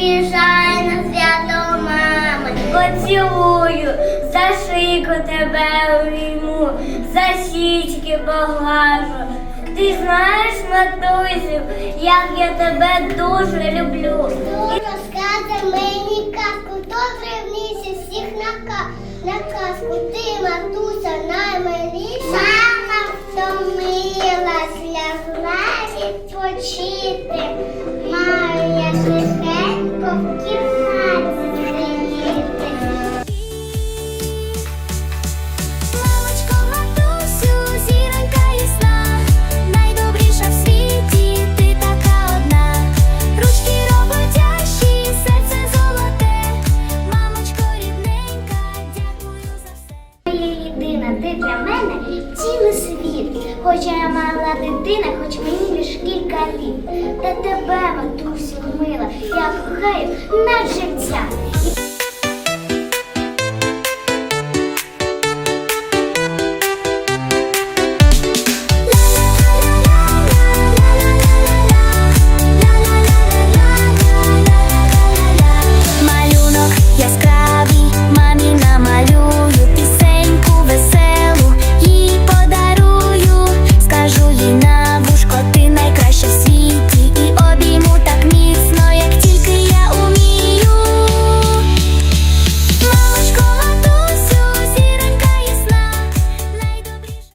поспішай на свято мами, поцілую, за шику тебе обійму, за Січки поглажу. Ти знаєш, матусю, як я тебе дуже люблю. Хто розказує мені казку, хто три місяць всіх на, ка... на казку. Ти, матуся, наймиліша. Мама втомилась, лягла і почити в кімнаті сидіти. Мамочко, найдобріша в світі, ти така одна. Ручки роботящі, серце золоте. Мамочко, рідненька, дякую за все. Єдина, ти для мене цілий. Хоча я мала дитина, хоч кохаю на життя.